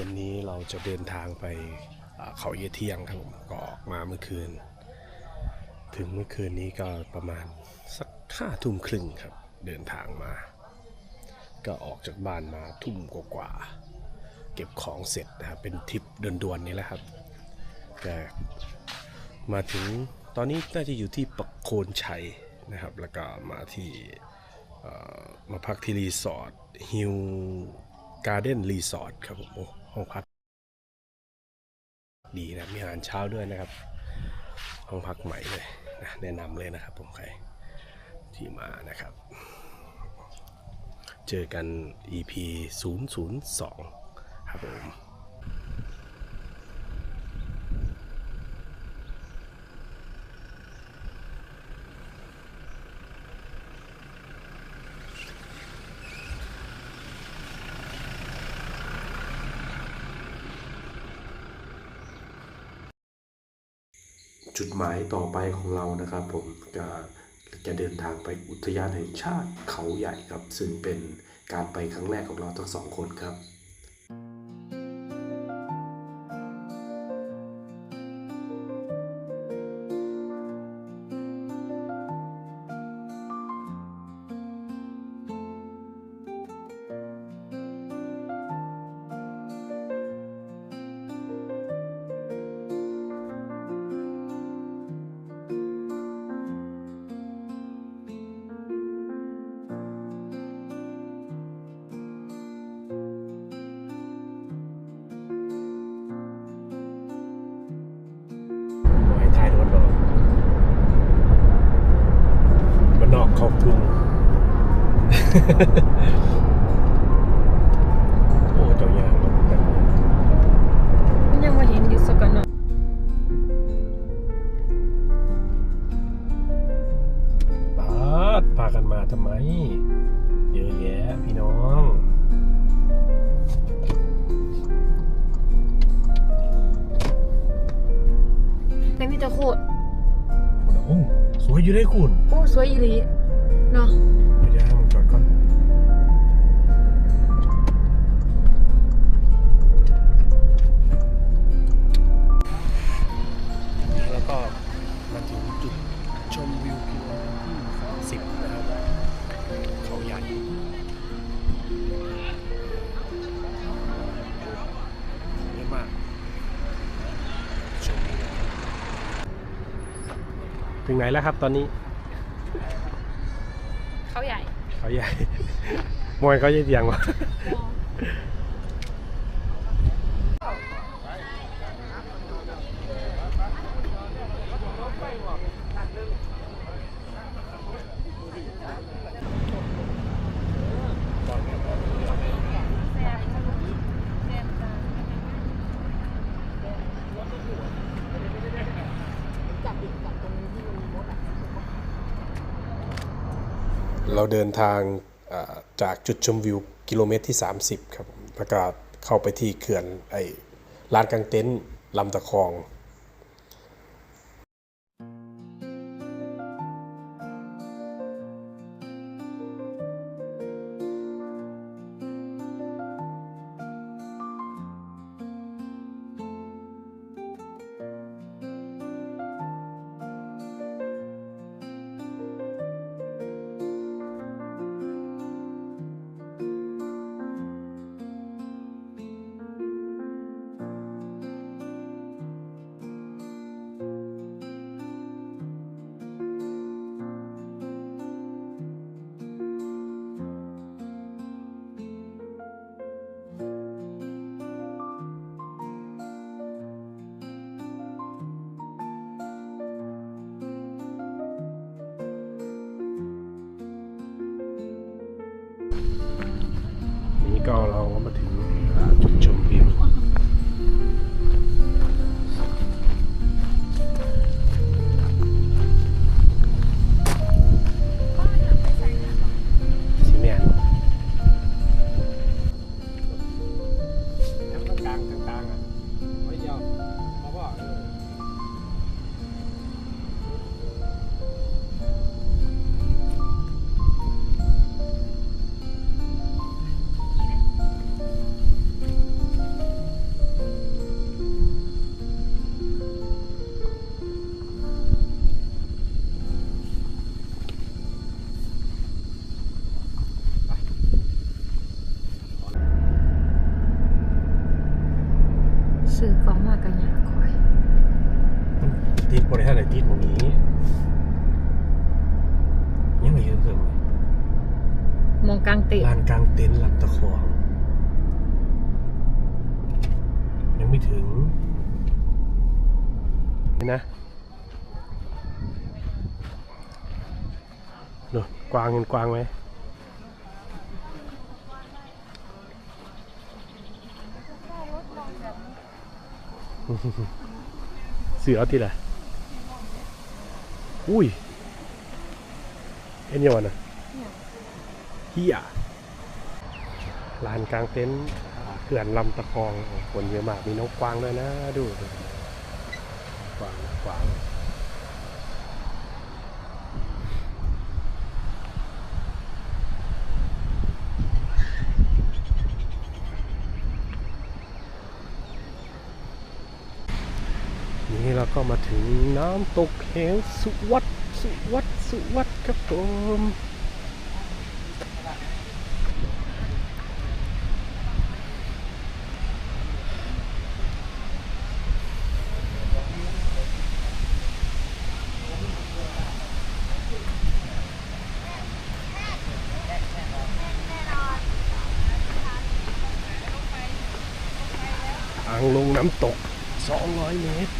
วันนี้เราจะเดินทางไปเขาเยเที่ยงครับผมก็ออกมาเมื่อคืน ถึงเมื่อคืนนี้ก็ประมาณสักห้าทุ่มครึ่งครับ เดินทางมา ก็ออกจากบ้านมาทุ่มกว่าเก็บของเสร็จนะครับเป็นทริปด่วนๆนี่แหละครับแต่มาถึงตอนนี้น่าจะอยู่ที่ปักโคนชัยนะครับ แล้วก็มาที่มาพักที่รีสอร์ทฮิวการ์เด้นรีสอร์ทครับผมโอ้ ห้องพัก ดีนะมีอาหารเช้าด้วยนะครับ ห้องพักใหม่เลยนะแนะนำเลยนะครับผมใครที่มานะครับ เจอกัน EP 002 ครับผม จุดหมายต่อไปของเรานะครับ ผมจะจะเดินทางไปอุทยานแห่งชาติเขาใหญ่ครับ ซึ่งเป็นการไปครั้งแรกของเราทั้งสองคนครับ โอ้เจ้าอย่างรถแบบนี้มันยังมาเห็นอยู่สกันเนาะปาดพากันมาทำไม เยอะแยะพี่น้องแต่มีแต่โคตรโอ้สวยอยู่ได้คุณโอ้สวยอีหลีเนาะ ถึงไหนแล้วครับตอนนี้ เขาใหญ่ เขาใหญ่ มวยเขาใหญ่เดียงวะ เราเดินทางจากจุดชมวิวกิโลเมตรที่ 30 ครับแล้วก็เข้าไปที่เขื่อนไอ้ลานกลางเต็นท์ลำตะคอง ไม่ถึงนี่นะเนอะกวางเห็นกวางไหมเสือที่ไหนอุ้ยเอ็นยังวะนะเฮียลานกลางเต็นท์ เขื่อนลำตะคองคนเยอะมากมีนกกวางด้วยนะดูดูกวางกวางนี่เราก็มาถึงน้ำตกเหวสุวัดสุวัดสุวัดครับผมทางลงน้ำตก 200 เมตร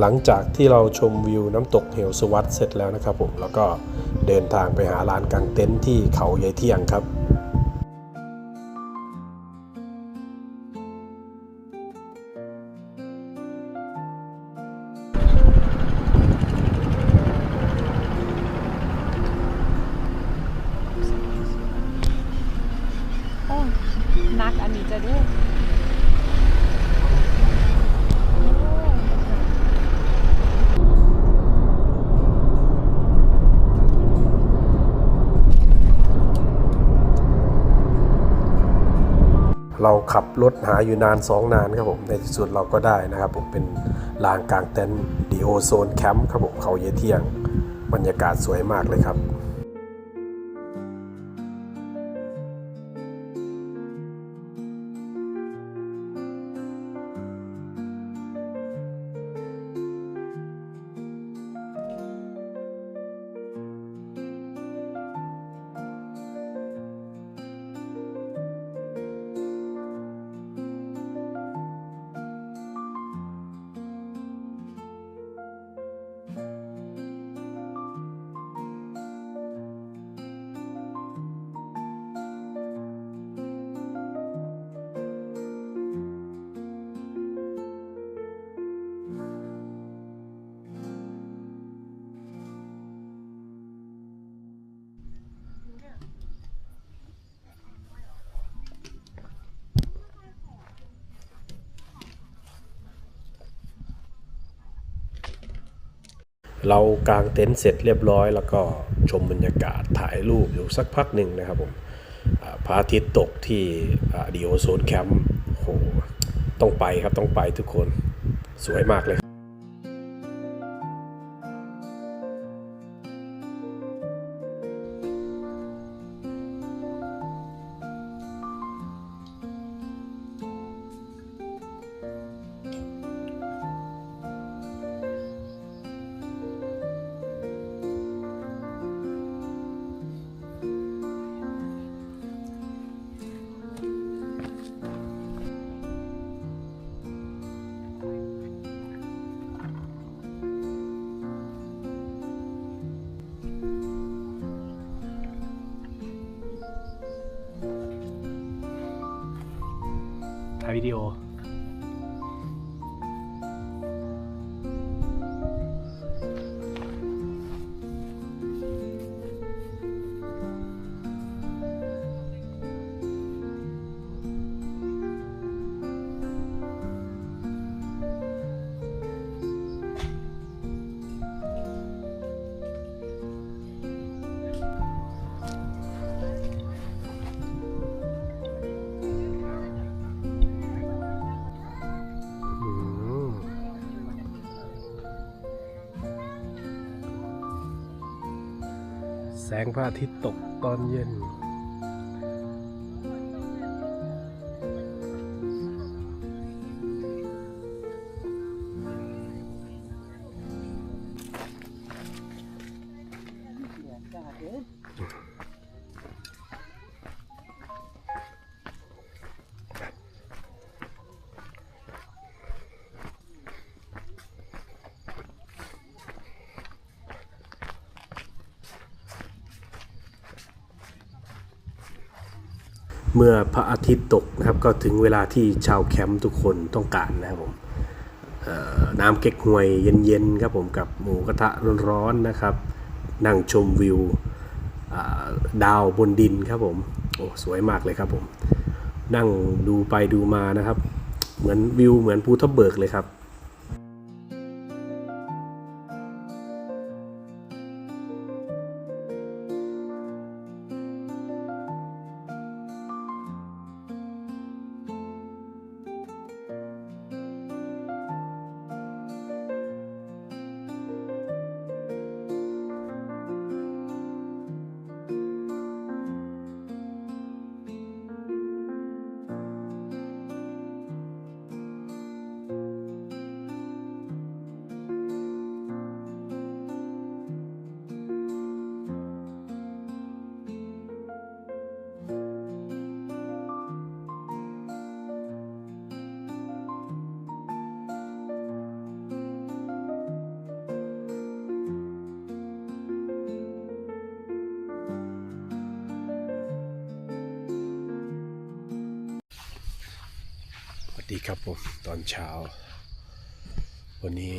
หลังจากที่เราชมวิวน้ำตกเหวสวัสดเสร็จแล้วนะครับผมแล้วก็เดินทางไปหาลานกางเต็นท์ที่เขาใหญ่เที่ยงครับ เราขับรถหาอยู่นาน 2 นานครับผมในที่สุดเราก็ได้นะครับผมเป็นลานกลางเต็นท์ดีโอโซนแคมป์ครับผมเขาเยเที่ยง บรรยากาศสวยมากเลยครับ เรากางเต็นท์เสร็จเรียบร้อย แล้วก็ชมบรรยากาศถ่ายรูปอยู่สักพักหนึ่งนะครับผมพระอาทิตย์ตกที่ดีโอโซนแคมป์โหต้องไปครับต้องไปทุกคนสวยมากเลย วิดีโอ พระอาทิตย์ตกตอนเย็น เมื่อพระอาทิตย์ตกนะครับก็ถึงเวลาที่ชาวแคมป์ทุกคนต้องการนะครับผมน้ำเก๊กฮวยเย็นๆครับผมกับหมูกระทะร้อนๆนะครับ นั่งชมวิวดาวบนดินครับผมโอ้สวยมากเลยครับผม นั่งดูไปดูมานะครับ เหมือนวิวเหมือนภูทับเบิกเลยครับ ดีครับผมตอนเช้า วันนี้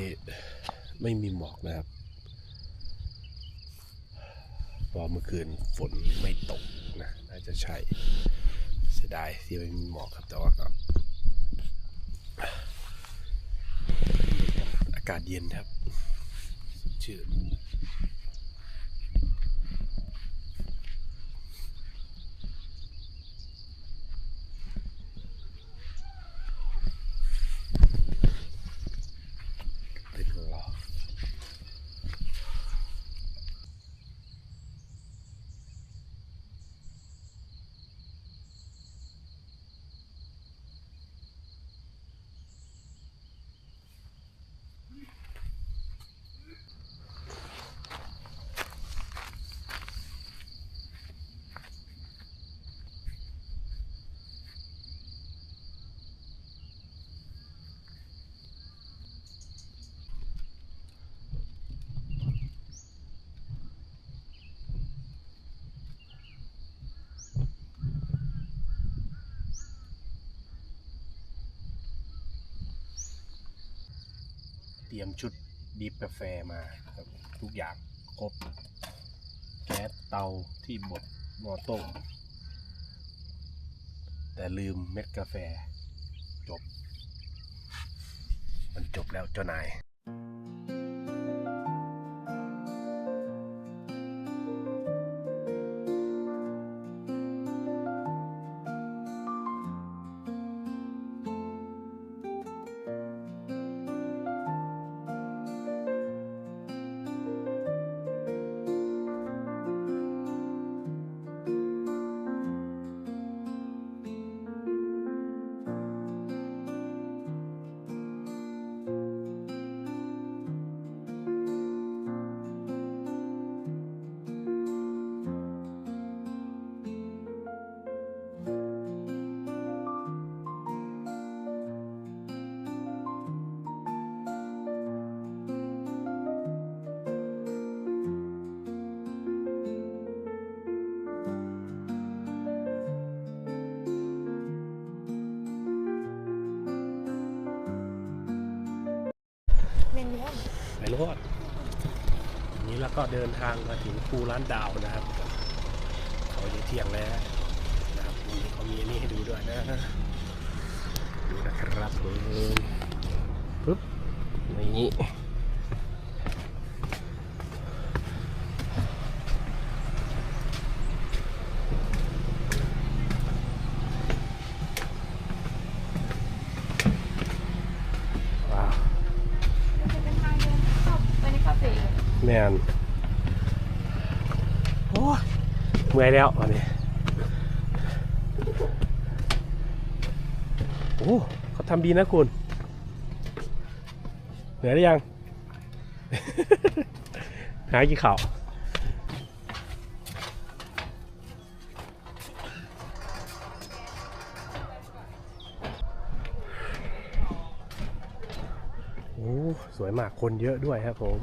ไม่มีหมอกนะครับพราะเมื่อคืนฝนไม่ตกนะน่าจะใช่เสียดายที่ไม่มีหมอกครับแต่ว่าก็อากาศเย็นครับชื่น เตรียมชุดดิฟกาแฟมาครับทุกอย่างครบแก๊สเตาที่บดหม้อต้มแต่ลืมเม็ดกาแฟ จบ มันจบแล้วเจ้านาย รถนี้แล้วก็เดินทางมาถึงภูร้านดาวนะครับเขาอยเที่ยงแล้วนะครับนี่เขามีนี่ให้ดูด้วยนะดูนะครับปึ๊บนี่ เป็นทางเดินเข้าไปในคาเฟ่ แมนโอ้ย เมื่อยแล้ววันนี้โอ้เขาทำดีนะคุณ เหนื่อยหรือยัง หากี่ข่าวโอ้ สวยมากคนเยอะด้วยครับผม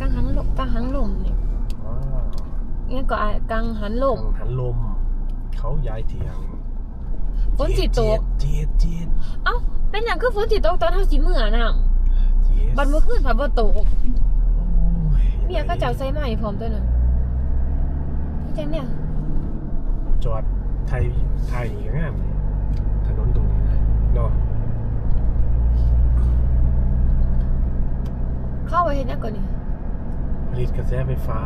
กังหันลมกังหันลมนี่งั้นก็อายกังหันลมหันลม เขาย้ายเถียงฝนสิตก เจี๊ยดเจี๊ยดเอ้า เป็นอย่างคือฝนสิตกตอนเฮาสิเมื่อน่ะเจี๊ยดบัดเมื่อคืนผัดบ่ตกโอ้ยเมียก็เจ้าใส่ใหม่พร้อมตัวนั้นพี่จังเนี่ย จอดไทยไทยนี่ก็งามเลยถนนตรงนี้นะเนาะเข้าไปเห็นแล้วก่อนนี่ ผลิตกระแสไฟฟ้า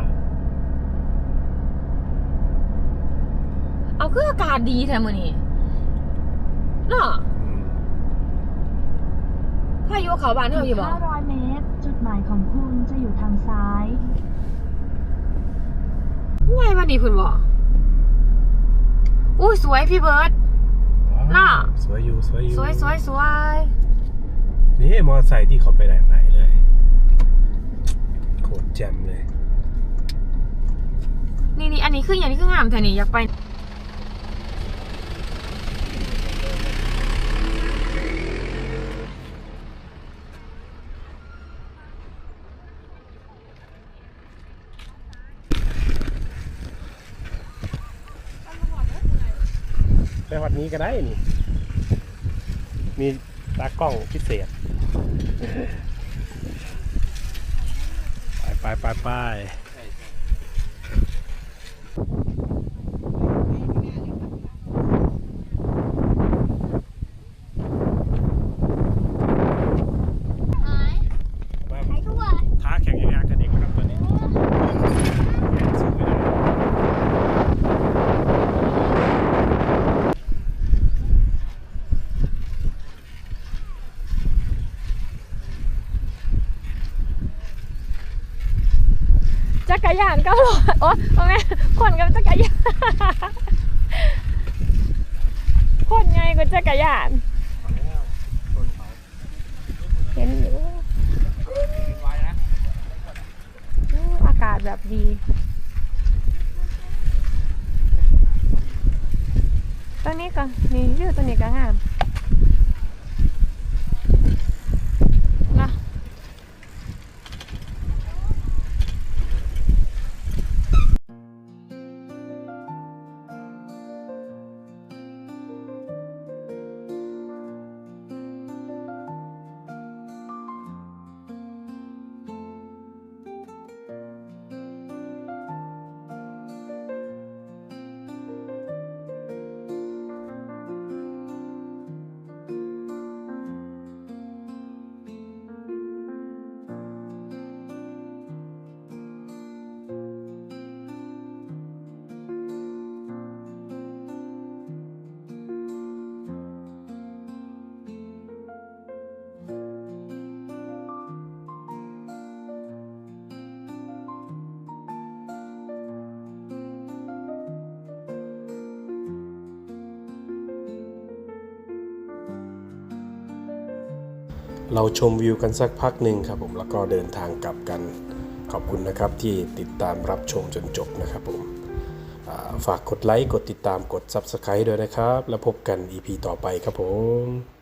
เอาคืออากาศดีแท้มื้อนี้เนาะอืมพายุเขาบ้านเฮาอยู่บ่500 เมตร จุดหมายของคุณจะอยู่ทางซ้ายไงวันนี้เพิ่นบ่อุ้ยสวยพี่เบิร์ดน่ะสวยอยู่ สวยอยู่ สวยสวยสวยนี่มอเตอร์ไซค์ที่เขาไปไหนไหนเลยโค ตรแจ่มเลย นี่นี่อันนี้คืออย่างนี้คืองามแท้นี่อยากไปไปวัดนี้ก็ได้นี่ มีตากล้องพิเศษ ไปไปไปไปมาท้าแข่งยางกันเด็กนะครับตอนนี้แข่งสู้ไม่ได้ จัก รยานก็หรอโอ๊ยโอ้แม่คนกับจักรยานคนไงก็จักรยาน เห็นอยู่อู้อากาศแบบดีตอนนี้ก็นี่วิวตัวนี้ก็งาม เราชมวิวกันสักพักหนึ่งครับผมแล้วก็เดินทางกลับกันขอบคุณนะครับที่ติดตามรับชมจนจบนะครับผมฝากกดไลค์ กดติดตามกด Subscribe ด้วยนะครับ แล้วพบกัน EP ต่อไปครับผม